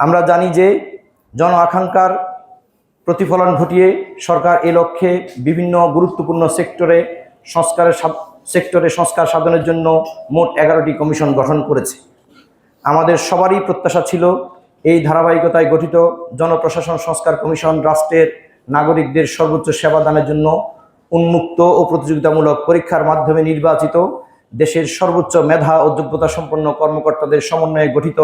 আমরা জানি যে জন আকাঙ্ক্ষার প্রতিফলন ঘটিয়ে সরকার এ লক্ষ্যে বিভিন্ন গুরুত্বপূর্ণ সেক্টরে সংস্কারের সেক্টরে সংস্কার সাধনের জন্য মোট এগারোটি কমিশন গঠন করেছে। আমাদের সবারই প্রত্যাশা ছিল এই ধারাবাহিকতায় গঠিত জনপ্রশাসন সংস্কার কমিশন রাষ্ট্রের নাগরিকদের সর্বোচ্চ সেবা দানের জন্য উন্মুক্ত ও প্রতিযোগিতামূলক পরীক্ষার মাধ্যমে নির্বাচিত দেশের সর্বোচ্চ মেধা ও যোগ্যতা সম্পন্ন কর্মকর্তাদের সমন্বয়ে গঠিত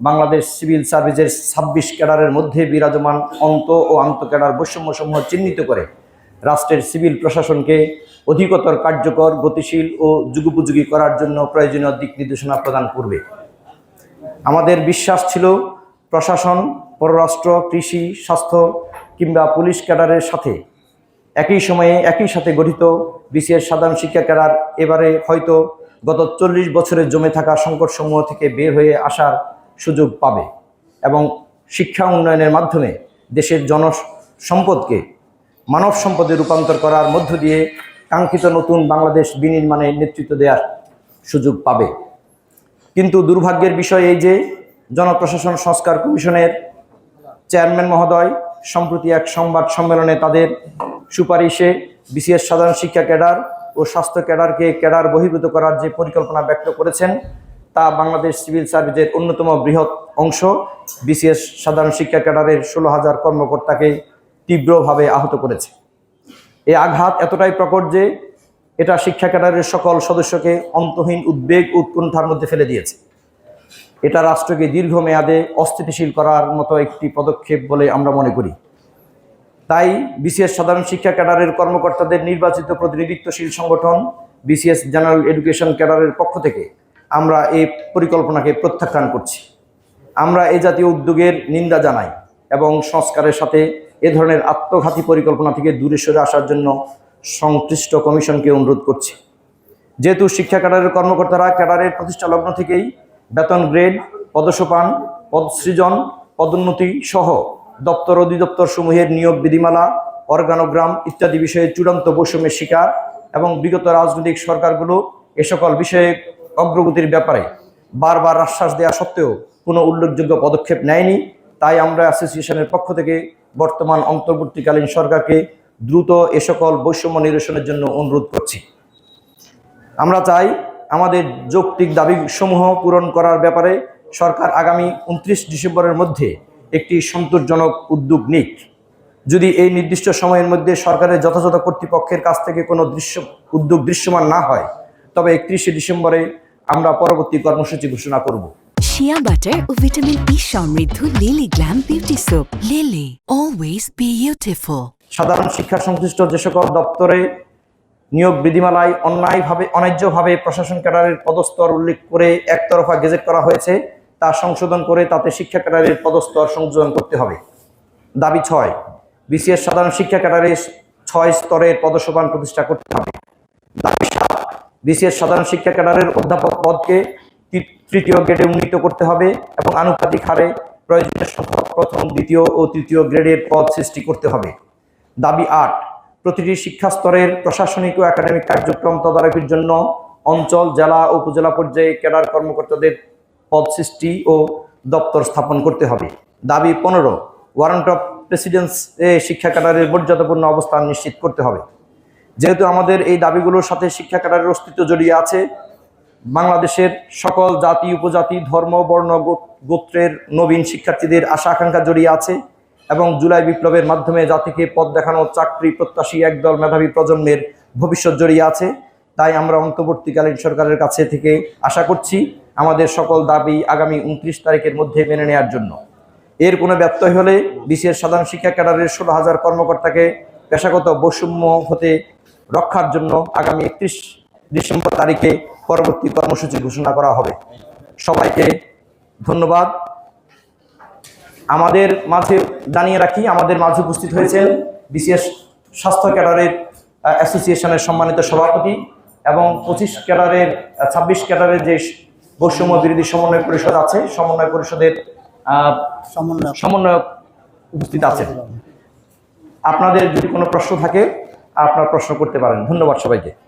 বাংলাদেশ সিভিল সার্ভিসের ছাব্বিশ ক্যাডারের মধ্যে বিরাজমান অন্ত ও আন্ত ক্যাডার বৈষম্যসমূহ চিহ্নিত করে রাষ্ট্রের সিভিল প্রশাসনকে অধিকতর কার্যকর, গতিশীল ও যুগোপযোগী করার জন্য প্রয়োজনীয় দিক নির্দেশনা প্রদান করবে। আমাদের বিশ্বাস ছিল প্রশাসন, পররাষ্ট্র, কৃষি, স্বাস্থ্য কিংবা পুলিশ ক্যাডারের সাথে একই সময়ে একই সাথে গঠিত বিসিএস সাধারণ শিক্ষা ক্যাডার এবারে হয়তো গত চল্লিশ বছরে জমে থাকা সংকটসমূহ থেকে বের হয়ে আসার সুযোগ পাবে এবং শিক্ষা উন্নয়নের মাধ্যমে দেশের জন সম্পদকে মানব সম্পদে রূপান্তর করার মধ্য দিয়ে কাঙ্ক্ষিত নতুন বাংলাদেশ বিনির্মাণে নেতৃত্ব দেওয়ার সুযোগ পাবে। কিন্তু দুর্ভাগ্যের বিষয় এই যে জনপ্রশাসন সংস্কার কমিশনের চেয়ারম্যান মহোদয় সম্প্রতি এক সংবাদ সম্মেলনে তাদের সুপারিশে বিসিএস সাধারণ শিক্ষা ক্যাডার ও স্বাস্থ্য ক্যাডারকে ক্যাডার বহির্ভূত করার যে পরিকল্পনা ব্যক্ত করেছেন তা বাংলাদেশ সিভিল সার্ভিসের অন্যতম বৃহৎ অংশ। বিসিএস সাধারণ শিক্ষা ক্যাডারের ষোলো হাজার কর্মকর্তাকে তীব্রভাবে আহত করেছে। এই আঘাত এতটাই প্রকট যে এটা শিক্ষা ক্যাডারের সকল সদস্যকে অন্তহীন উদ্বেগ উৎকণ্ঠার মধ্যে ফেলে দিয়েছে। এটা রাষ্ট্রকে দীর্ঘমেয়াদে অস্থিতিশীল করার মতো একটি পদক্ষেপ বলে আমরা মনে করি। তাই বিসিএস সাধারণ শিক্ষা ক্যাডারের কর্মকর্তাদের নির্বাচিত প্রতিনিধিত্বশীল সংগঠন বিসিএস জেনারেল এডুকেশন ক্যাডারের পক্ষ থেকে আমরা এই পরিকল্পনাকে প্রত্যাখ্যান করছি। আমরা এই জাতীয় উদ্যোগের নিন্দা জানাই এবং সংস্কারের সাথে এ ধরনের আত্মঘাতী পরিকল্পনা থেকে দূরে সরে আসার জন্য সংশ্লিষ্ট কমিশনকে অনুরোধ করছি। যেহেতু শিক্ষা ক্যাডারের কর্মকর্তারা ক্যাডারের প্রতিষ্ঠা লগ্ন থেকেই বেতন গ্রেড, পদসোপান, পদসৃজন, পদোন্নতি সহ দপ্তর অধিদপ্তর সমূহের নিয়োগ বিধিমালা, অর্গানোগ্রাম ইত্যাদি বিষয়ে চূড়ান্ত বৈষম্যের শিকার এবং বিগত রাজনৈতিক সরকারগুলো এ সকল বিষয়ে অগ্রগতির ব্যাপারে বারবার আশ্বাস দেওয়া সত্ত্বেও কোনো উল্লেখযোগ্য পদক্ষেপ নেয়নি। তাই আমরা অ্যাসোসিয়েশনের পক্ষ থেকে বর্তমান অন্তর্বর্তীকালীন সরকারকে দ্রুত এ সকল বৈষম্য নিরসনের জন্য অনুরোধ করছি। আমরা চাই আমাদের যৌক্তিক দাবিসমূহ পূরণ করার ব্যাপারে সরকার আগামী উনত্রিশ ডিসেম্বরের মধ্যে একটি সন্তোষজনক উদ্যোগ নিক। যদি এই নির্দিষ্ট সময়ের মধ্যে সরকারের যথাযথ কর্তৃপক্ষের কাছ থেকে কোনো দৃশ্য, উদ্যোগ দৃশ্যমান না হয়, তবে একত্রিশে ডিসেম্বরে আমরা পরবর্তী কর্মসূচি ঘোষণা করব। শিয়া বাটার ও ভিটামিন ই সমৃদ্ধ Lily glam beauty soap Lily always beautiful সাধারণ শিক্ষা সংশ্লিষ্ট যে সকল দপ্তরে নিয়োগ বিধিমালায় অন্যায়ভাবে অন্যায্যভাবে প্রশাসন ক্যাডারের পদস্তর উল্লেখ করে একতরফা গেজেট করা হয়েছে তা সংশোধন করে তাতে শিক্ষা ক্যাডারের পদস্তর সংযোজন করতে হবে। দাবি ছয় বিসিএস সাধারণ শিক্ষা ক্যাডারের ছয় স্তরের পদসোপান প্রতিষ্ঠা করতে হবে। দাবি বিসিএস সাধারণ শিক্ষা ক্যাডারের অধ্যাপক পদকে তৃতীয় গ্রেডে উন্নীত করতে হবে এবং আনুপাতিক হারে প্রয়োজনীয় সংখ্যক প্রথম, দ্বিতীয় ও তৃতীয় গ্রেডের পদ সৃষ্টি করতে হবে। দাবি আট, প্রতিটি শিক্ষা স্তরের প্রশাসনিক ও একাডেমিক কার্যক্রম তদারকির জন্য অঞ্চল, জেলা উপজেলা পর্যায়ে ক্যাডার কর্মকর্তাদের পদ সৃষ্টি ও দপ্তর স্থাপন করতে হবে। দাবি পনেরো, ওয়ারেন্ট অফ প্রেসিডেন্স এ শিক্ষা ক্যাডারের মর্যাদাপূর্ণ অবস্থান নিশ্চিত করতে হবে। যেহেতু আমাদের এই দাবিগুলোর সাথে শিক্ষা ক্যাডারের অস্তিত্ব জড়িয়ে আছে, বাংলাদেশের সকল জাতি, উপজাতি, ধর্ম, বর্ণ গোত্রের নবীন শিক্ষার্থীদের আশা আকাঙ্ক্ষা জড়িয়ে আছে এবং জুলাই বিপ্লবের মাধ্যমে জাতিকে পথ দেখানো চাকরি প্রত্যাশী একদল মেধাবী প্রজন্মের ভবিষ্যৎ জড়িয়ে আছে। তাই আমরা অন্তর্বর্তীকালীন সরকারের কাছে থেকে আশা করছি আমাদের সকল দাবি আগামী উনত্রিশ তারিখের মধ্যে মেনে নেওয়ার জন্য। এর কোনো ব্যত্যয় হলে বিশেষ সাধারণ শিক্ষা ক্যাডারের ষোলো হাজার কর্মকর্তাকে পেশাগত বৈষম্য হতে রক্ষার জন্য আগামী একত্রিশ ডিসেম্বর তারিখে পরবর্তী কর্মসূচি ঘোষণা করা হবে। সবাইকে ধন্যবাদ। আমাদের মাঝে জানিয়ে রাখি আমাদের মাঝে উপস্থিত হয়েছেন বিসিএস স্বাস্থ্য ক্যাডারের অ্যাসোসিয়েশনের সম্মানিত সভাপতি এবং পঁচিশ ক্যাডারের ছাব্বিশ ক্যাডারের যে বৈষম্য বিরোধী সমন্বয় পরিষদ আছে সমন্বয় পরিষদের সমন্বয়ক উপস্থিত আছেন। আপনাদের যদি কোনো প্রশ্ন থাকে আপনার প্রশ্ন করতে পারেন। ধন্যবাদ সবাইকে।